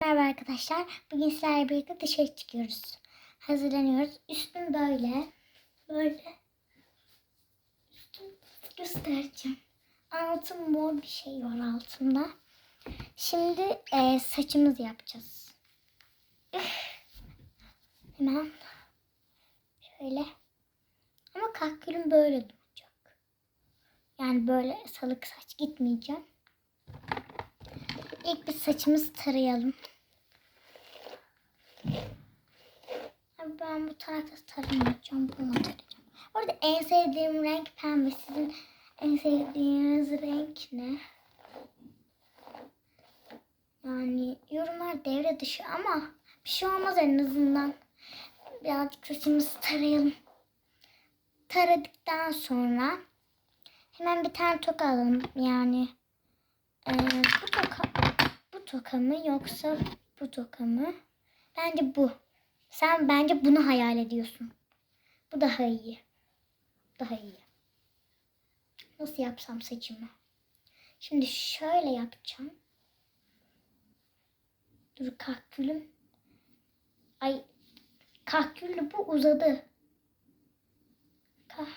Merhaba arkadaşlar. Bugün sizlerle birlikte dışarı çıkıyoruz. Hazırlanıyoruz. Üstüm böyle. Böyle. Üstüm göstereceğim. Altın mor bir şey var altında. Şimdi e, saçımızı yapacağız. Üf. Hemen. Şöyle. Ama kakülüm böyle duracak. Yani böyle salık saç gitmeyeceğim. İlk bir saçımızı tarayalım. Ben bu tarafta taramayacağım. Bunu tarayacağım. Orada en sevdiğim renk pembe. Sizin en sevdiğiniz renk ne? Yani yorumlar devre dışı ama bir şey olmaz en azından. Birazcık saçımızı tarayalım. Taradıktan sonra hemen bir tane toka alalım. Yani ee, bu toka toka mı yoksa bu toka mı? Bence bu. Sen bence bunu hayal ediyorsun. Bu daha iyi. Daha iyi. Nasıl yapsam saçımı? Şimdi şöyle yapacağım. Dur kahkülüm. Ay kahküllü bu uzadı. Kah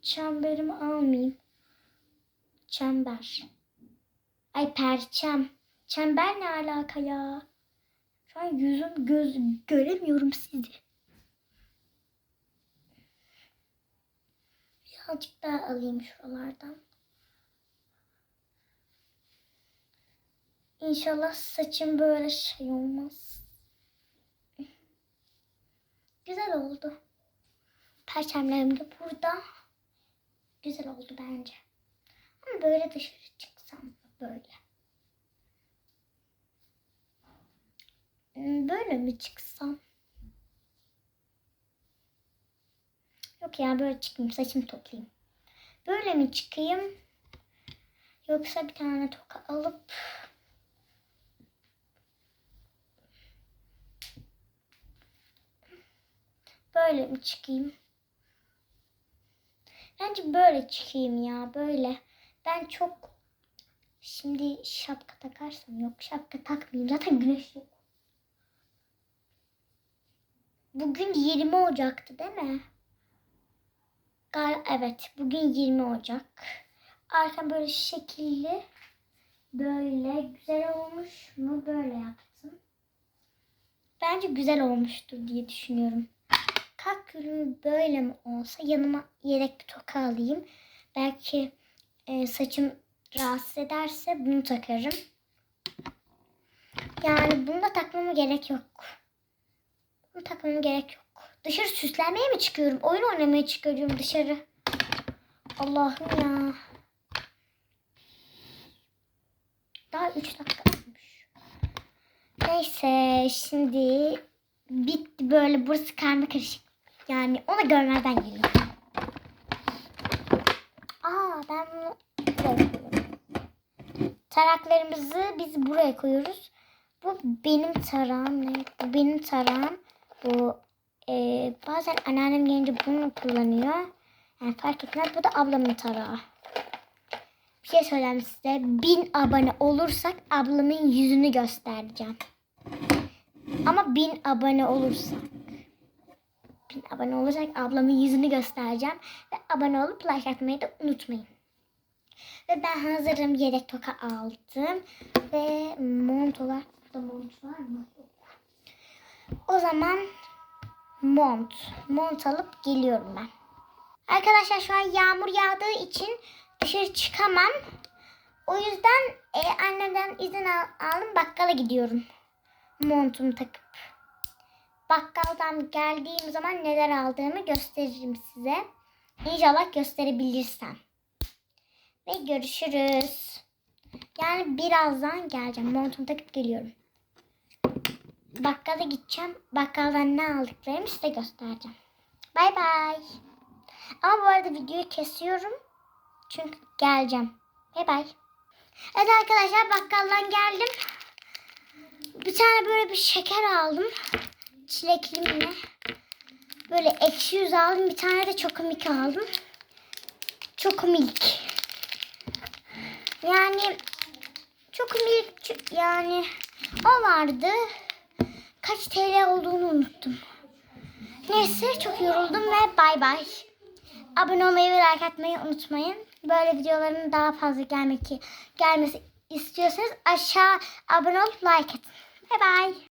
çemberimi almayayım. Çember. Ay perçem. Çember ne alaka ya? Şu an yüzüm göz göremiyorum sizi. Birazcık daha alayım şuralardan. İnşallah saçım böyle şey olmaz. Güzel oldu. Perçemlerim de burada. Güzel oldu bence. Ama böyle dışarı çıksam böyle. Böyle mi çıksam? Yok ya böyle çıkayım saçımı toplayayım. Böyle mi çıkayım? Yoksa bir tane toka alıp böyle mi çıkayım? Bence böyle çıkayım ya böyle. Ben çok şimdi şapka takarsam yok şapka takmayayım zaten güneş yok. Bugün 20 Ocak'tı değil mi? Gal evet bugün 20 Ocak. Arkam böyle şekilli böyle güzel olmuş mu böyle yaptım. Bence güzel olmuştur diye düşünüyorum. Kakülüm böyle mi olsa yanıma yedek bir toka alayım. Belki e, saçım rahatsız ederse bunu takarım. Yani bunu da takmama gerek yok. Bunu takmama gerek yok. Dışarı süslenmeye mi çıkıyorum? Oyun oynamaya çıkıyorum dışarı. Allah'ım ya. Daha 3 dakika olmuş. Neyse şimdi bitti böyle burası karma karışık. Yani onu görmezden geliyorum. Aa ben bunu. Taraklarımızı biz buraya koyuyoruz. Bu benim tarağım? Bu benim tarağım. Bu e, bazen anneannem gelince bunu kullanıyor. Yani fark etmez. Bu da ablamın tarağı. Bir şey söyleyeyim size. Bin abone olursak ablamın yüzünü göstereceğim. Ama bin abone olursak. Bin abone olursak ablamın yüzünü göstereceğim. Ve abone olup like atmayı da unutmayın. Ve ben hazırım. Yedek toka aldım. Ve mont olarak burada mont var mı? O zaman mont. Mont alıp geliyorum ben. Arkadaşlar şu an yağmur yağdığı için dışarı çıkamam. O yüzden e, annemden izin al, aldım bakkala gidiyorum. Montumu takıp. Bakkaldan geldiğim zaman neler aldığımı gösteririm size. İnşallah gösterebilirsem. Ve görüşürüz. Yani birazdan geleceğim. Montumu takıp geliyorum. Bakkala gideceğim. Bakkaldan ne aldıklarımı size göstereceğim. Bay bay. Ama bu arada videoyu kesiyorum. Çünkü geleceğim. Bay bay. Evet arkadaşlar bakkaldan geldim. Bir tane böyle bir şeker aldım. Çilekli mi? Böyle ekşi yüz aldım. Bir tane de çokomik aldım. Çokomilk. Yani çokomilk yani O vardı. Kaç TL olduğunu unuttum. Neyse çok yoruldum ve bay bay. Abone olmayı ve like atmayı unutmayın. Böyle videoların daha fazla gelmek gelmesi istiyorsanız aşağı abone olup like atın. Bay bay.